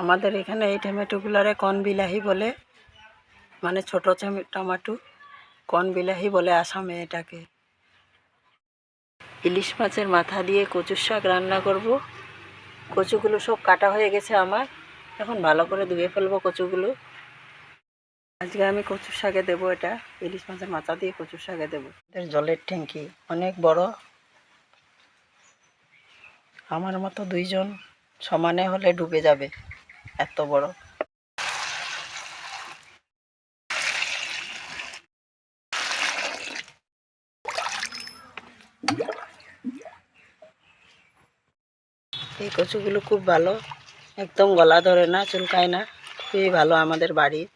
আমাদের এখানে এই টমেটোগুলারে কন বিলাহি বলে মানে ছোট টমেটো কন বিলাহি বলে আসামে এটাকে। ইলিশ মাছের মাথা দিয়ে কচুর শাক রান্না করব। কচুগুলো সব কাটা হয়ে গেছে আমার। এখন ভালো করে ধুয়ে ফেলব কচুগুলো। আজকে আমি কচুর শাকে দেবো এটা, ইলিশ মাছের মাথা দিয়ে কচুর শাকে দেবো। এদের জলের ট্যাঙ্কি অনেক বড়। আমার মতো দুইজন সমানে হলে ডুবে যাবে। এত বড়। এই কচুগুলো খুব ভালো। একদম গলা ধরে না, চুলকায় না। খুবই ভালো আমাদের বাড়ির।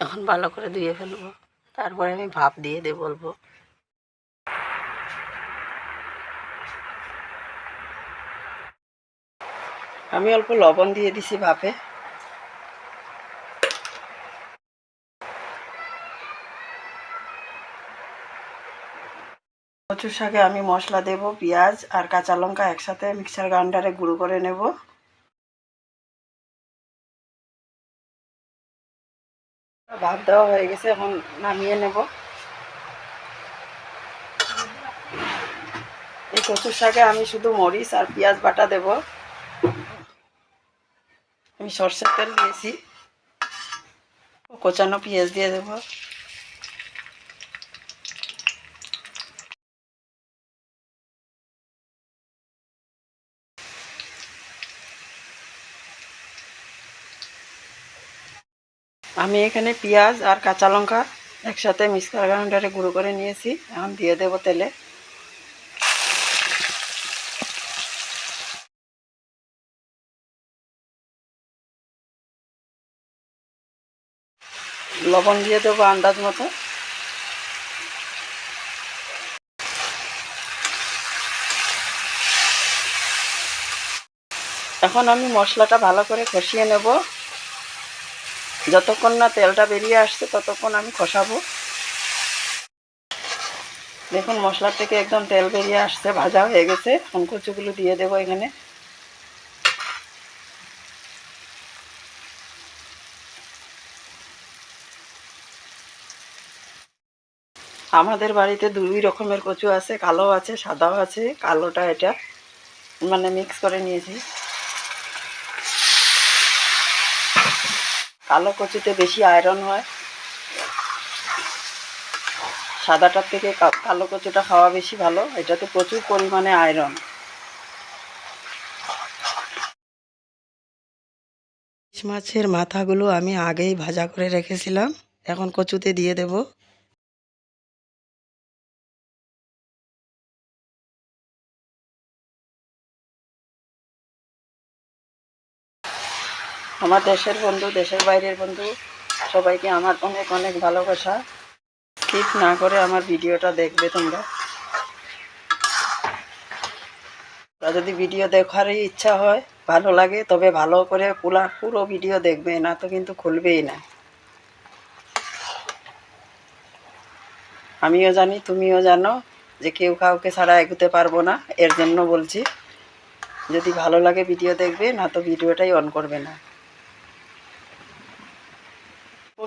এখন ভালো করে ধুয়ে ফেলব। তারপরে আমি ভাপ দিয়ে দিয়ে বলব। আমি অল্প লবণ দিয়ে দিছি ভাপে। কচুর শাকে আমি মশলা দেব, পেঁয়াজ আর কাঁচা লঙ্কা একসাথে মিক্সার গ্রাইন্ডারে গুঁড়ো করে নেব। ভাত দেওয়া হয়ে গেছে, এখন নামিয়ে নেব। এই কচুর শাকে আমি শুধু মরিচ আর পেঁয়াজ বাটা দেব। আমি সর্ষের তেল দিয়েছি কোচানো পেঁয়াজ দিয়ে দেবো আমি এখানে পেঁয়াজ আর কাঁচা লঙ্কা একসাথে মিক্সার গ্রাইন্ডারে গুঁড়ো করে নিয়েছি। এখন দিয়ে দেবো তেলে। লবণ দিয়ে দেবো আন্দাজ মতো। এখন আমি মশলাটা ভালো করে কষিয়ে নেব। যতক্ষণ না তেলটা বেরিয়ে আসছে ততক্ষণ আমি কষাবো। দেখুন মশলার থেকে একদম তেল বেরিয়ে আসছে, ভাজা হয়ে গেছে। এখন কচুগুলো দিয়ে দেবো এখানে। আমাদের বাড়িতে দুই রকমের কচু আছে কালো আছে, সাদাও আছে, কালোটা এটা মানে মিক্স করে নিয়েছি। কালো কচুতে বেশি আয়রন হয়। সাদাটার থেকে কালো কচুটা খাওয়া বেশি ভালো, এটাতে প্রচুর পরিমাণে আয়রন মাছের মাথাগুলো আমি আগেই ভাজা করে রেখেছিলাম, এখন কচুতে দিয়ে দেব। আমার দেশের বন্ধু, দেশের বাইরের বন্ধু, সবাইকে আমার অনেক অনেক ভালোবাসা। স্কিপ না করে আমার ভিডিওটা দেখবে তোমরা। যদি ভিডিও দেখারই ইচ্ছা হয়, ভালো লাগে, তবে ভালো করে পুরা, পুরো ভিডিও দেখবে, না তো কিন্তু খুলবেই না। আমিও জানি, তুমিও জানো যে কেউ কাউকে ছাড়া এগোতে পারব না, এর জন্য বলছি, যদি ভালো লাগে ভিডিও দেখবে, না তো ভিডিওটাই অন করবে না।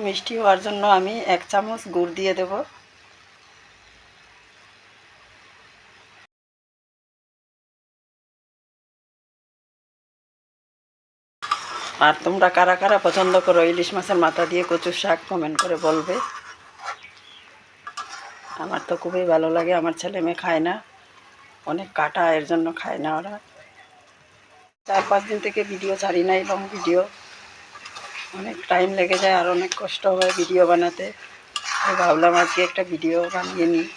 মিষ্টি হওয়ার জন্য আমি এক চামচ গুড় দিয়ে দেব। আর তোমরা কারা কারা পছন্দ করো ইলিশ মাছের মাথা দিয়ে কচুর শাক কমেন্ট করে বলবে। আমার তো খুবই ভালো লাগে, আমার ছেলে মেয়ে খায় না, অনেক কাটা, এর জন্য খায় না ওরা। চার পাঁচ দিন থেকে ভিডিও ছাড়ি না এবং ভিডিও অনেক টাইম লেগে যায় আর অনেক কষ্ট হয় ভিডিও বানাতে। ভাবলাম আজকে একটা ভিডিও বানিয়ে নিই।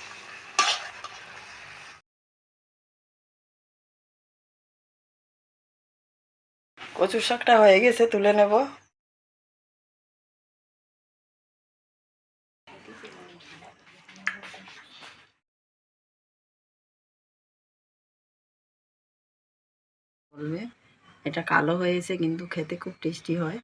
কচুর শাকটা হয়ে গেছে, তুলে নেব। এটা কালো হয়েছে কিন্তু খেতে খুব টেস্টি হয়।